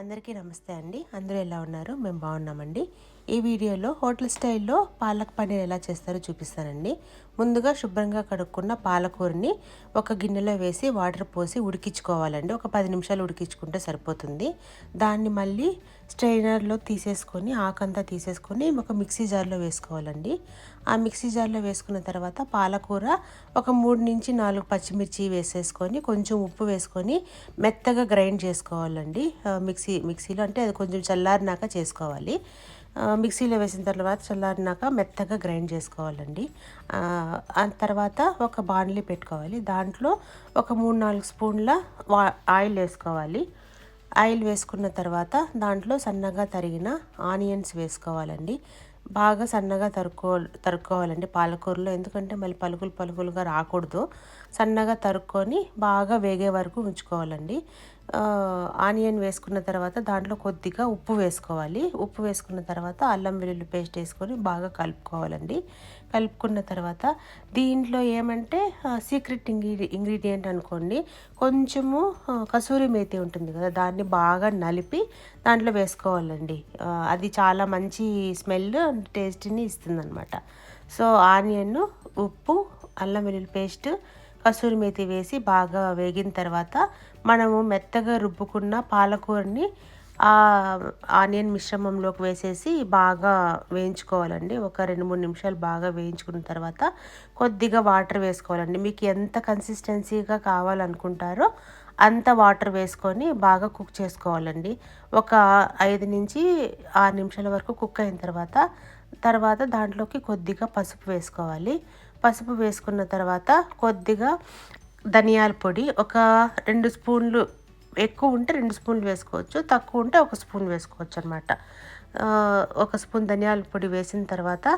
అందరికీ నమస్తే అండి. అందరూ ఎలా ఉన్నారు? మేము బాగున్నామండి. ఈ వీడియోలో హోటల్ స్టైల్లో పాలక్ పన్నీర్ ఎలా చేస్తారో చూపిస్తానండి. ముందుగా శుభ్రంగా కడుక్కున్న పాలకూరని ఒక గిన్నెలో వేసి వాటర్ పోసి ఉడికించుకోవాలండి. ఒక పది నిమిషాలు ఉడికించుకుంటే సరిపోతుంది. దాన్ని మళ్ళీ స్ట్రైనర్లో తీసేసుకొని ఆకంతా తీసేసుకొని ఒక మిక్సీ జార్లో వేసుకోవాలండి. ఆ మిక్సీ జార్లో వేసుకున్న తర్వాత పాలకూర ఒక మూడు నుంచి నాలుగు పచ్చిమిర్చి వేసేసుకొని కొంచెం ఉప్పు వేసుకొని మెత్తగా గ్రైండ్ చేసుకోవాలండి. మిక్సీ మిక్సీలో అంటే అది కొంచెం చల్లారినాక చేసుకోవాలి. మిక్సీలో వేసిన తర్వాత చల్లారినాక మెత్తగా గ్రైండ్ చేసుకోవాలండి. ఆ తర్వాత ఒక బాణలి పెట్టుకోవాలి. దాంట్లో ఒక మూడు నాలుగు స్పూన్ల వా ఆయిల్ వేసుకోవాలి. ఆయిల్ వేసుకున్న తర్వాత దాంట్లో సన్నగా తరిగిన ఆనియన్స్ వేసుకోవాలండి. బాగా సన్నగా తరుక్కో తరుక్కోవాలండి పాలకూరలో. ఎందుకంటే మళ్ళీ పలుకులు పలుకులుగా రాకూడదు. సన్నగా తరుక్కొని బాగా వేగే వరకు ఉంచుకోవాలండి. ఆనియన్ వేసుకున్న తర్వాత దాంట్లో కొద్దిగా ఉప్పు వేసుకోవాలి. ఉప్పు వేసుకున్న తర్వాత అల్లం వెల్లుల్లి పేస్ట్ వేసుకొని బాగా కలుపుకోవాలండి. కలుపుకున్న తర్వాత దీంట్లో ఏమంటే సీక్రెట్ ఇంగ్రీ ఇంగ్రీడియంట్ అనుకోండి కొంచెము కసూరి మేతి ఉంటుంది కదా దాన్ని బాగా నలిపి దాంట్లో వేసుకోవాలండి. అది చాలా మంచి స్మెల్ టేస్ట్ని ఇస్తుందన్నమాట. సో ఆనియన్ ఉప్పు అల్లం వెల్లుల్లి పేస్ట్ కసూరి మేతి వేసి బాగా వేగిన తర్వాత మనము మెత్తగా రుబ్బుకున్న పాలకూరని ఆ ఆనియన్ మిశ్రమంలోకి వేసేసి బాగా వేయించుకోవాలండి. ఒక రెండు మూడు నిమిషాలు బాగా వేయించుకున్న తర్వాత కొద్దిగా వాటర్ వేసుకోవాలండి. మీకు ఎంత కన్సిస్టెన్సీగా కావాలనుకుంటారో అంత వాటర్ వేసుకొని బాగా కుక్ చేసుకోవాలండి. ఒక ఐదు నుంచి ఆరు నిమిషాల వరకు కుక్ అయిన తర్వాత తర్వాత దాంట్లోకి కొద్దిగా పసుపు వేసుకోవాలి. పసుపు వేసుకున్న తర్వాత కొద్దిగా ధనియాల పొడి ఒక రెండు స్పూన్లు ఎక్కువ ఉంటే రెండు స్పూన్లు వేసుకోవచ్చు తక్కువ ఉంటే ఒక స్పూన్ వేసుకోవచ్చు అనమాట ఒక స్పూన్ ధనియాల పొడి వేసిన తర్వాత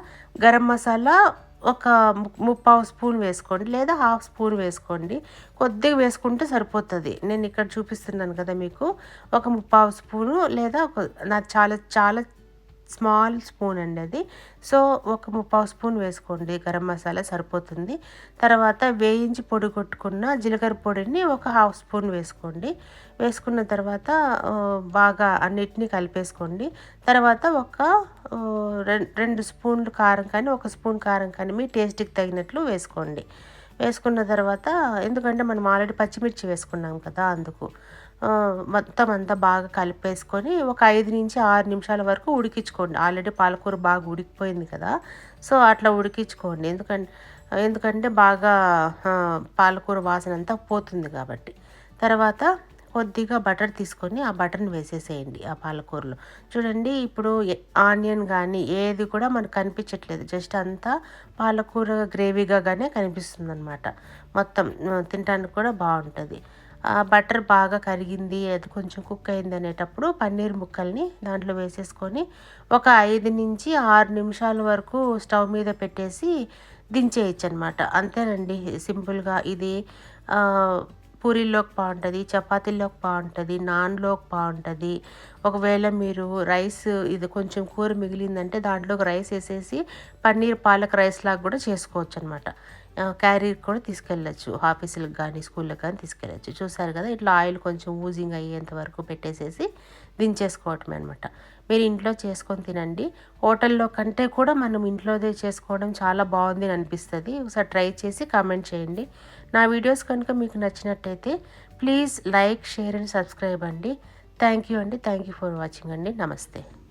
గరం మసాలా ఒక ము- ముప్పావు స్పూన్ వేసుకోండి లేదా హాఫ్ స్పూన్ వేసుకోండి. కొద్దిగా వేసుకుంటే సరిపోతుంది. నేను ఇక్కడ చూపిస్తున్నాను కదా మీకు. ఒక ముప్పావు స్పూను లేదా ఒక నాకు చాలా చాలా స్మాల్ స్పూన్ అండి అది. సో ఒక ముప్పావు స్పూన్ వేసుకోండి. గరం మసాలా సరిపోతుంది. తర్వాత వేయించి పొడి కొట్టుకున్న జీలకర్ర పొడిని ఒక హాఫ్ స్పూన్ వేసుకోండి. వేసుకున్న తర్వాత బాగా అన్నిటినీ కలిపేసుకోండి. తర్వాత ఒక రెండు స్పూన్లు కారం కానీ ఒక స్పూన్ కారం కానీ మీ టేస్ట్కి తగినట్లు వేసుకోండి. వేసుకున్న తర్వాత ఎందుకంటే మనం ఆల్రెడీ పచ్చిమిర్చి వేసుకున్నాం కదా అందుకు. మొత్తం అంతా బాగా కలిపేసుకొని ఒక ఐదు నుంచి ఆరు నిమిషాల వరకు ఉడికించుకోండి. ఆల్రెడీ పాలకూర బాగా ఉడికిపోయింది కదా. సో అట్లా ఉడికించుకోండి. ఎందుకంటే ఎందుకంటే బాగా పాలకూర వాసన అంతా పోతుంది కాబట్టి. తర్వాత కొద్దిగా బటర్ తీసుకొని ఆ బటర్ని వేసేసేయండి ఆ పాలకూరలో. చూడండి ఇప్పుడు ఆనియన్ కానీ ఏది కూడా మనకు కనిపించట్లేదు. జస్ట్ అంతా పాలకూర గ్రేవీగానే కనిపిస్తుంది అనమాట మొత్తం తినడానికి కూడా బాగుంటుంది. బటర్ బాగా కరిగింది అది కొంచెం కుక్ అయింది అనేటప్పుడు పన్నీర్ ముక్కల్ని దాంట్లో వేసేసుకొని ఒక ఐదు నుంచి ఆరు నిమిషాల వరకు స్టవ్ మీద పెట్టేసి దించేయచ్చు అనమాట అంతేనండి సింపుల్గా ఇది పూరీల్లోకి బాగుంటుంది చపాతీల్లోకి బాగుంటుంది నాన్లోకి బాగుంటుంది. ఒకవేళ మీరు రైస్ ఇది కొంచెం కూర మిగిలిందంటే దాంట్లోకి రైస్ వేసేసి పన్నీర్ పాలక్ రైస్ లాగా కూడా చేసుకోవచ్చు అనమాట క్యారీర్ కూడా తీసుకెళ్ళచ్చు. ఆఫీసులకు కానీ స్కూళ్ళకి కానీ తీసుకెళ్ళచ్చు. చూసారు కదా ఇట్లా ఆయిల్ కొంచెం ఊజింగ్ అయ్యేంత వరకు పెట్టేసేసి దించేసుకోవటమే అనమాట మీరు ఇంట్లో చేసుకొని తినండి. హోటల్లో కంటే కూడా మనం ఇంట్లోదే చేసుకోవడం చాలా బాగుంది అని అనిపిస్తుంది. ఒకసారి ట్రై చేసి కామెంట్ చేయండి. నా వీడియోస్ కనుక మీకు నచ్చినట్టయితే please like share and subscribe అండి. థ్యాంక్ యూ అండి. థ్యాంక్ యూ ఫర్ వాచింగ్ అండి. నమస్తే.